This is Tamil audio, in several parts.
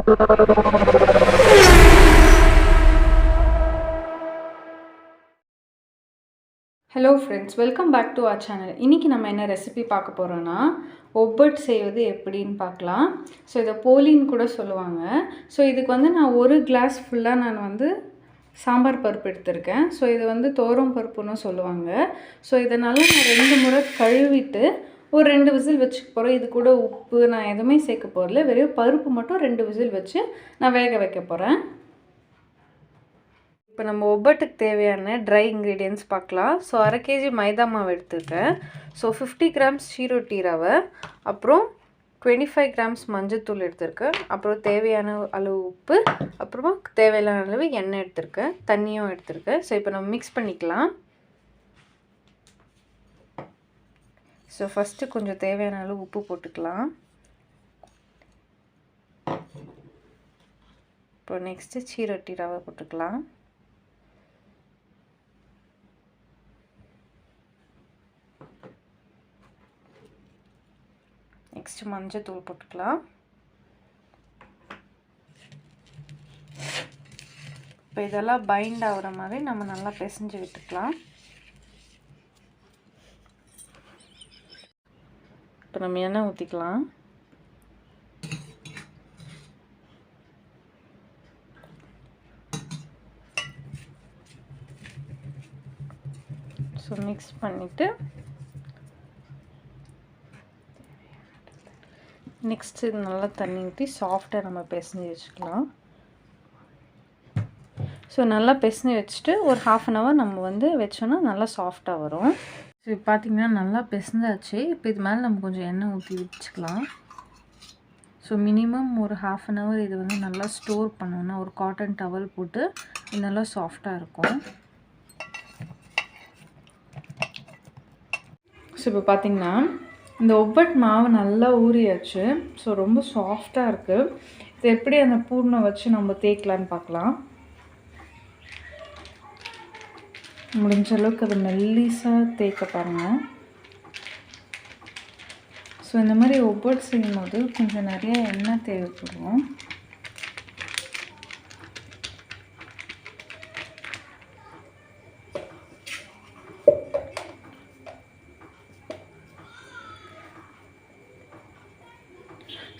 Hello friends welcome back to our channel இன்றைக்கி நம்ம என்ன ரெசிபி பார்க்க போகிறோன்னா ஒப்பட் செய்வது எப்படின்னு பார்க்கலாம். ஸோ இதை போலின்னு கூட சொல்லுவாங்க. ஸோ இதுக்கு வந்து நான் ஒரு கிளாஸ் ஃபுல்லாக நான் வந்து சாம்பார் பருப்பு எடுத்திருக்கேன். ஸோ இது வந்து தோரம் பருப்புன்னு சொல்லுவாங்க. ஸோ இதனால் நான் ரெண்டு முறை கழுவிட்டு ஒரு ரெண்டு விசில் வச்சுக்க போகிறோம் இது கூட உப்பு நான் எதுவுமே சேர்க்க போகிறல வெறும் பருப்பு மட்டும் ரெண்டு விசில் வச்சு நான் வேக வைக்க போகிறேன் இப்போ நம்ம ஒப்பட்டுக்கு தேவையான ட்ரை இன்க்ரீடியன்ஸ் பார்க்கலாம். ஸோ அரை கேஜி மைதா மாவு எடுத்துருக்கேன். ஸோ ஃபிஃப்டி கிராம்ஸ் சீரோட்டி ரவை அப்புறம் டுவெண்ட்டி ஃபைவ் கிராம்ஸ் மஞ்சத்தூள் எடுத்திருக்கேன். அப்புறம் தேவையான அளவு உப்பு அப்புறமா தேவையான அளவு எண்ணெய் எடுத்திருக்கேன். தண்ணியும் எடுத்திருக்கேன். ஸோ இப்போ நம்ம மிக்ஸ் பண்ணிக்கலாம். ஸோ ஃபஸ்ட்டு கொஞ்சம் தேவையான அளவு உப்பு போட்டுக்கலாம். இப்போ நெக்ஸ்ட்டு சீரொட்டி ரவை போட்டுக்கலாம். நெக்ஸ்ட்டு மஞ்சள் தூள் போட்டுக்கலாம். இப்போ இதெல்லாம் பைண்ட் ஆகிற மாதிரி நம்ம நல்லா பிசைஞ்சு விட்டுக்கலாம். இப்போ நம்ம எண்ணெய் ஊற்றிக்கலாம் ஸோ மிக்ஸ் பண்ணிவிட்டு நெக்ஸ்ட்டு நல்லா தண்ணி ஊற்றி சாஃப்டாக நம்ம பிசைஞ்சு வச்சுக்கலாம். ஸோ நல்லா பிசைஞ்சு வச்சுட்டு ஒரு ஹாஃப் அன் ஹவர் நம்ம வந்து வச்சோன்னா நல்லா சாஃப்டாக வரும். ஸோ இப்போ பார்த்திங்கன்னா நல்லா பிசைஞ்சாச்சு. இப்போ இது மேலே நம்ம கொஞ்சம் எண்ணெய் ஊற்றி வச்சுக்கலாம். ஸோ மினிமம் ஒரு ஹாஃப் அன் ஹவர் இது வந்து நல்லா ஸ்டோர் பண்ணோன்னா ஒரு காட்டன் டவல் போட்டு இது நல்லா சாஃப்டாக இருக்கும். ஸோ இப்போ பார்த்திங்கன்னா இந்த ஒவ்வொட் மாவு நல்லா ஊறியாச்சு. ஸோ ரொம்ப சாஃப்டாக இருக்குது இது எப்படி அந்த பூர்ணை வச்சு நம்ம தேய்க்கலான்னு பார்க்கலாம் முடிஞ்ச அளவுக்கு அது மெல்லிஸாக தேய்க்க பாருங்கள் ஸோ இந்த மாதிரி ஒவ்வொரு செய்யும் போது கொஞ்சம் நிறைய எண்ணெய் தேவைப்படும்.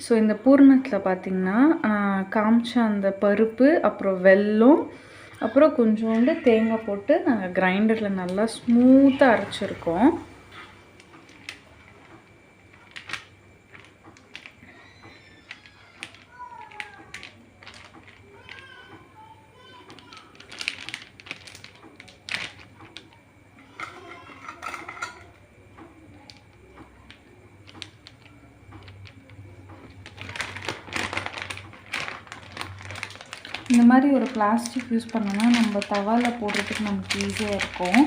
ஸோ இந்த பூர்ணத்தில் பார்த்திங்கன்னா காமிச்ச அந்த பருப்பு அப்புறம் வெல்லம் அப்புறம் கொஞ்சோண்டு தேங்காய் போட்டு நாங்கள் கிரைண்டரில் நல்லா ஸ்மூத்தாக அரைச்சிருக்கோம். இந்த மாதிரி ஒரு பிளாஸ்டிக் யூஸ் பண்ணோன்னா நம்ம தவாவில் போடுறதுக்கு நமக்கு ஈஸியாக இருக்கும்.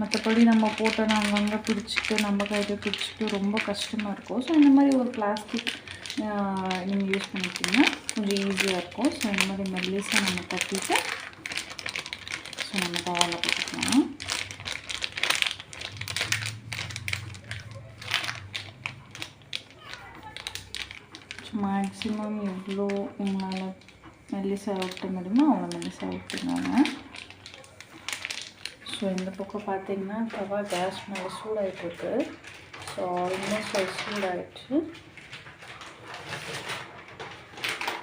மற்றபடி நம்ம போட்டோன்னா அங்கங்கே பிடிச்சிட்டு நம்ம கையில் பிடிச்சிட்டு ரொம்ப கஷ்டமாக இருக்கும். ஸோ இந்த மாதிரி ஒரு பிளாஸ்டிக் நீங்கள் யூஸ் பண்ணிக்கிட்டிங்கன்னா கொஞ்சம் ஈஸியாக இருக்கும். ஸோ இந்த மாதிரி மெல்லிஸாக நம்ம கட்டிட்டு ஸோ நம்ம தவாவில் போட்டுக்கலாம். மேக்ஸிமம் எவ்வளோ உங்களால் மெல்லிசாக விட்ட முடியுமோ அவ்வளோ மெல்லிசாக விட்டுருந்தாங்க ஸோ இந்த பக்கம் பார்த்தீங்கன்னா தவா கேஸ் மேலே சூடாகிட்டுருக்கு ஸோ ஆல்மோஸ்ட் அது சூடாகிடுச்சு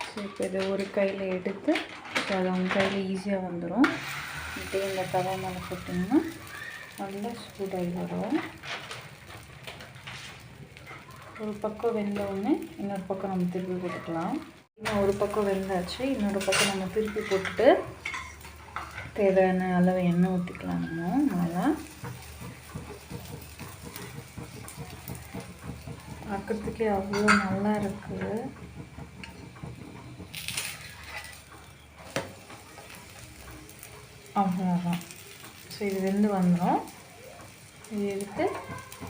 ஸோ இப்போ இதை ஒரு கையில் எடுத்து ஸோ அது அவங்க கையில் ஈஸியாக வந்துடும் இப்போ இந்த தவா மேலே போட்டிங்கன்னா நல்லா சூடாகி வரும் ஒரு பக்கம் வெந்த உடனே இன்னொரு பக்கம் நம்ம திருப்பி கொடுக்கலாம். இன்னும் ஒரு பக்கம் வெந்தாச்சு இன்னொரு பக்கம் நம்ம திருப்பி போட்டுட்டு தேவையான அளவு எண்ணெய் ஊற்றிக்கலாம் நம்ம நல்லா பார்க்குறதுக்கே அவ்வளோ நல்லா இருக்குது அவ்வளோதான் ஸோ இது வெந்து வந்துடும் இது எடுத்து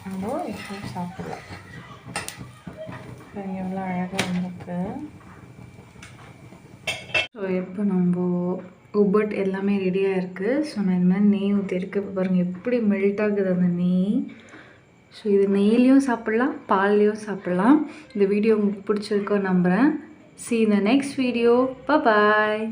நம்ம இப்போ சாப்பிடலாம். எவ்வளோ அழகாக இருந்திருக்கு ஸோ இப்போ நம்ம உபட் எல்லாமே ரெடியாக இருக்குது ஸோ நான் இந்த மாதிரி நெய் ஊற்றிருக்கு இப்போ பாருங்கள் எப்படி மெல்ட் ஆகுது அந்த நெய். ஸோ இது நெய்லேயும் சாப்பிட்லாம் பால்லேயும் சாப்பிட்லாம். இந்த வீடியோ உங்களுக்கு பிடிச்சிருக்கோ நம்புகிறேன் see the next video next bye